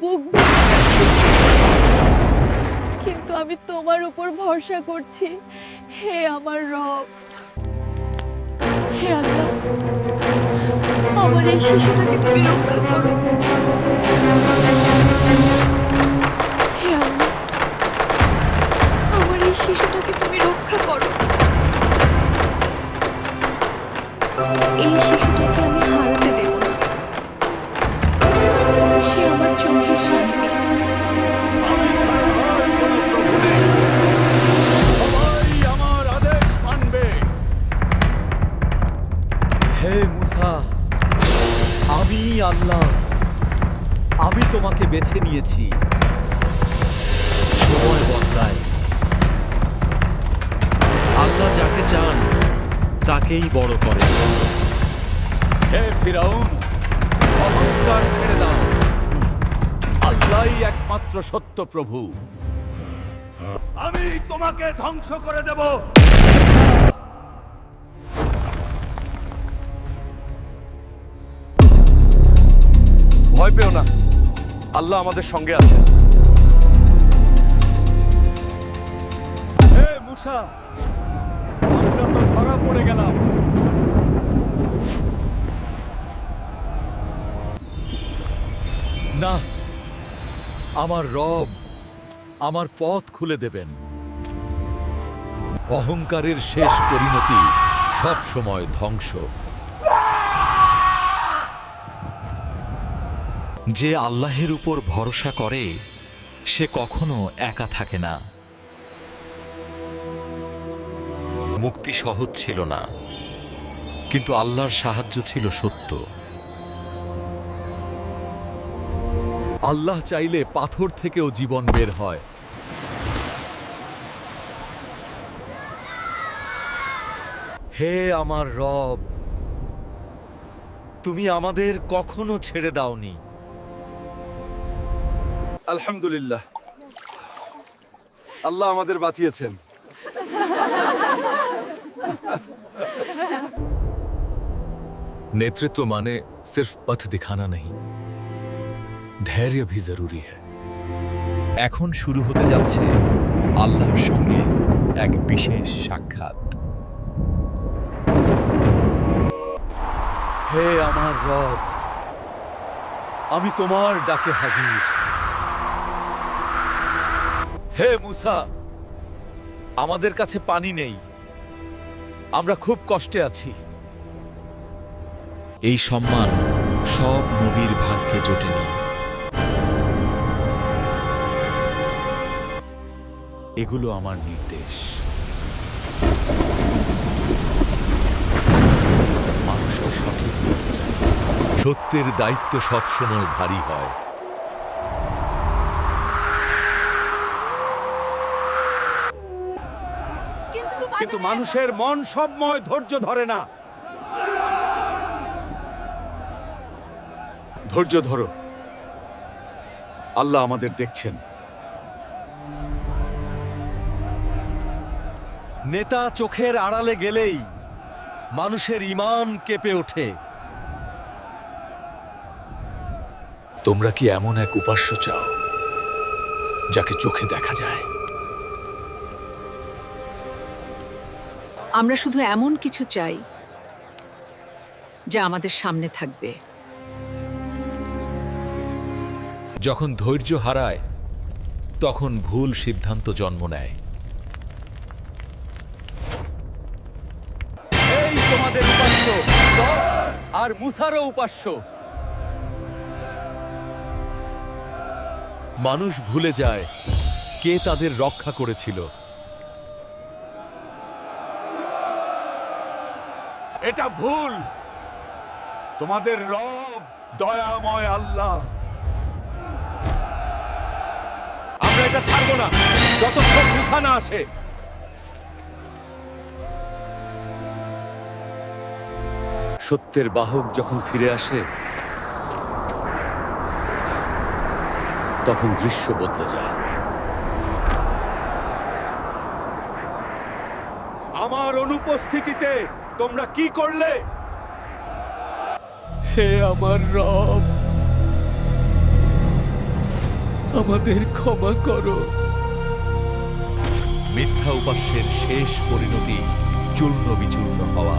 বুক কিন্তু আমি তোমার উপর ভরসা করছি। হে আমার রব, হে আল্লাহ, আমার এই শিশুটাকে তুমি রক্ষা করো। হে আল্লাহ, আমার এই শিশুটাকে হে মুসা আমি আল্লাহ আমি তোমাকে বেছে নিয়েছি। সময় বদলায়। আল্লাহ যাকে চান তাকেই বড় করে। হে ফিরাউন অহংকার ছেড়ে দাও। আল্লাহই একমাত্র সত্য প্রভু। আমি তোমাকে ধ্বংস করে দেব। ভয় পেও না। আল্লাহ আমাদের সঙ্গে আছে হে মুসা আমরা তো ধরা পড়ে গেলাম। না আমার রব আমার পথ খুলে দেবেন। অহংকারের শেষ পরিণতি সব সময় ধ্বংস। যে আল্লাহের উপর ভরসা করে, সে কখনো একা থাকে না। মুক্তি সহজ ছিল না, কিন্তু আল্লাহর সাহায্য ছিল সত্য। আল্লাহ চাইলে পাথর থেকেও জীবন বের হয়। হে আমার রব, তুমি আমাদের কখনো ছেড়ে দাওনি। আলহামদুলিল্লাহ আল্লাহ আমাদের বাঁচিয়েছেন नेतृत्व माने सिर्फ पथ दिखाना नहीं धैर्य भी जरूरी है এখন শুরু হতে যাচ্ছে আল্লাহর সঙ্গে এক বিশেষ সাক্ষাৎ হে আমার রব আমি তোমার ডাকে হাজির হে মুসা, আমাদের কাছে পানি নেই। আমরা খুব কষ্টে আছি। এই সম্মান সব নবীর ভাগ্যে জোটেনি এগুলো আমার নির্দেশ। মানুষকে সঠিক সত্যের দায়িত্ব সবসময় ভারী হয়। কিন্তু মানুষের মন সবময়, ধৈর্য ধরে না। ধৈর্য ধরো। আল্লাহ আমাদের দেখছেন। নেতা চোখের আড়ালে গেলেই মানুষের ইমান কেঁপে ওঠে। তোমরা কি এমন এক উপাস্য চাও, যাকে চোখে দেখা যায়? আমরা শুধু এমন কিছু চাই যা আমাদের সামনে থাকবে। যখন ধৈর্য হারায় তখন ভুল সিদ্ধান্ত জন্ম নেয়। এই তোমাদের উপাস্য আর মুসারও উপাস্য। মানুষ ভুলে যায় কে তাদের রক্ষা করেছিল। এটা ভুল। তোমাদের রব দয়াময় আল্লাহ। আমরা এটা ছাড়বো না। যতক্ষণ মুসা না আসে। সত্যের বাহক যখন ফিরে আসে, তখন দৃশ্য বদলে যায়। আমার অনুপস্থিতিতে তোমরা কি করলে? হে আমার রব আমাদের ক্ষমা করো। মিথ্যা উপাস্যের শেষ পরিণতি চূর্ণ বিচূর্ণ হওয়া।